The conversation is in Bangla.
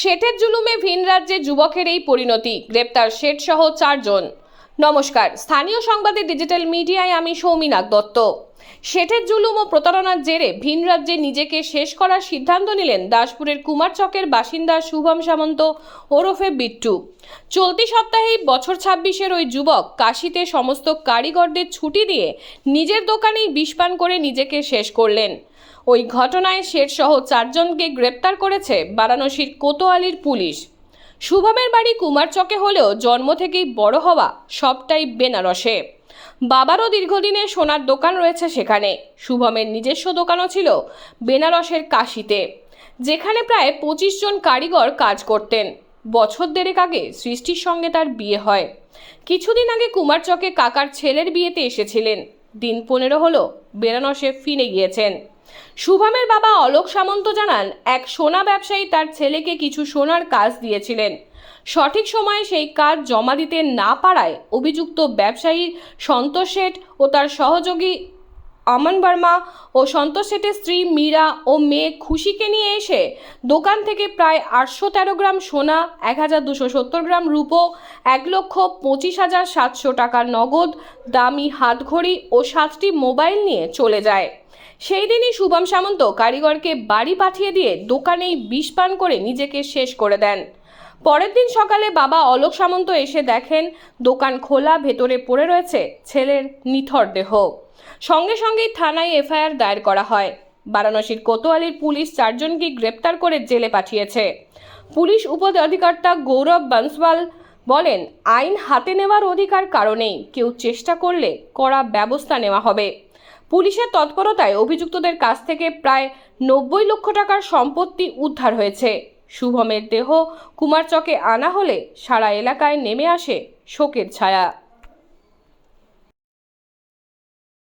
শেঠের জুলুমে ভিন রাজ্যে যুবকের এই পরিণতি। গ্রেপ্তার শেঠ সহ চারজন। নমস্কার, স্থানীয় সংবাদের ডিজিটাল মিডিয়ায় আমি সৌমিনাথ দত্ত। শেঠের জুলুম ও প্রতারণার জেরে ভিন রাজ্যে নিজেকে শেষ করার সিদ্ধান্ত নিলেন দাসপুরের কুমারচকের বাসিন্দা শুভম সামন্ত, ওরফে বিট্টু। চলতি সপ্তাহেই বছর ছাব্বিশের ওই যুবক কাশিতে সমস্ত কারিগরদের ছুটি দিয়ে নিজের দোকানেই বিষপান করে নিজেকে শেষ করলেন। ওই ঘটনায় শেঠ সহ চারজনকে গ্রেপ্তার করেছে বারাণসীর কোতোয়ালির পুলিশ। শুভমের বাড়ি কুমারচকে হলেও জন্ম থেকেই বড় হওয়া সবটাই বেনারসে। বাবারও দীর্ঘদিনের সোনার দোকান রয়েছে সেখানে। শুভমের নিজস্ব দোকানও ছিল বেনারসের কাশিতে, যেখানে প্রায় পঁচিশ জন কারিগর কাজ করতেন। বছর দেড়েক আগে সৃষ্টির সঙ্গে তার বিয়ে হয়। কিছুদিন আগে কুমারচকে কাকার ছেলের বিয়েতে এসেছিলেন। দিন পনেরো হলো বেনারসে ফিরে গিয়েছেন। শুভমের বাবা অলোক সামন্ত জানান, এক সোনা ব্যবসায়ী তার ছেলেকে কিছু সোনার কাজ দিয়েছিলেন। সঠিক সময়ে সেই কাজ জমা দিতে না পারায় অভিযুক্ত ব্যবসায়ী সন্তোষ শেঠ ও তার সহযোগী অমন বর্মা ও সন্তোষ শেঠের স্ত্রী মীরা ও মেয়ে খুশিকে নিয়ে এসে দোকান থেকে প্রায় আটশো তেরো গ্রাম সোনা, এক হাজার দুশো সত্তর গ্রাম রূপো, এক লক্ষ পঁচিশ হাজার সাতশো টাকার নগদ, দামি হাতঘড়ি ও সাতটি মোবাইল নিয়ে চলে যায়। সেই দিনই শুভম সামন্ত কারিগরকে বাড়ি পাঠিয়ে দিয়ে দোকানেই বিষ পান করে নিজেকে শেষ করে দেন। পরের দিন সকালে বাবা অলোক সামন্ত এসে দেখেন দোকান খোলা, ভেতরে পড়ে রয়েছে ছেলের নিথর দেহ। সঙ্গে সঙ্গেই থানায় এফআইআর দায়ের করা হয়। বারাণসীর কোতোয়ালির পুলিশ চারজনকে গ্রেপ্তার করে জেলে পাঠিয়েছে। পুলিশ উপ অধিকর্তা গৌরব বানসওয়াল বলেন, আইন হাতে নেওয়ার অধিকার কারণেই কেউ চেষ্টা করলে কড়া ব্যবস্থা নেওয়া হবে। পুলিশের তৎপরতায় অভিযুক্তদের কাছ থেকে প্রায় নব্বই লক্ষ টাকার সম্পত্তি উদ্ধার হয়েছে। শুভমের দেহ কুমারচকে আনা হলে সারা এলাকায় নেমে আসে শোকের ছায়া।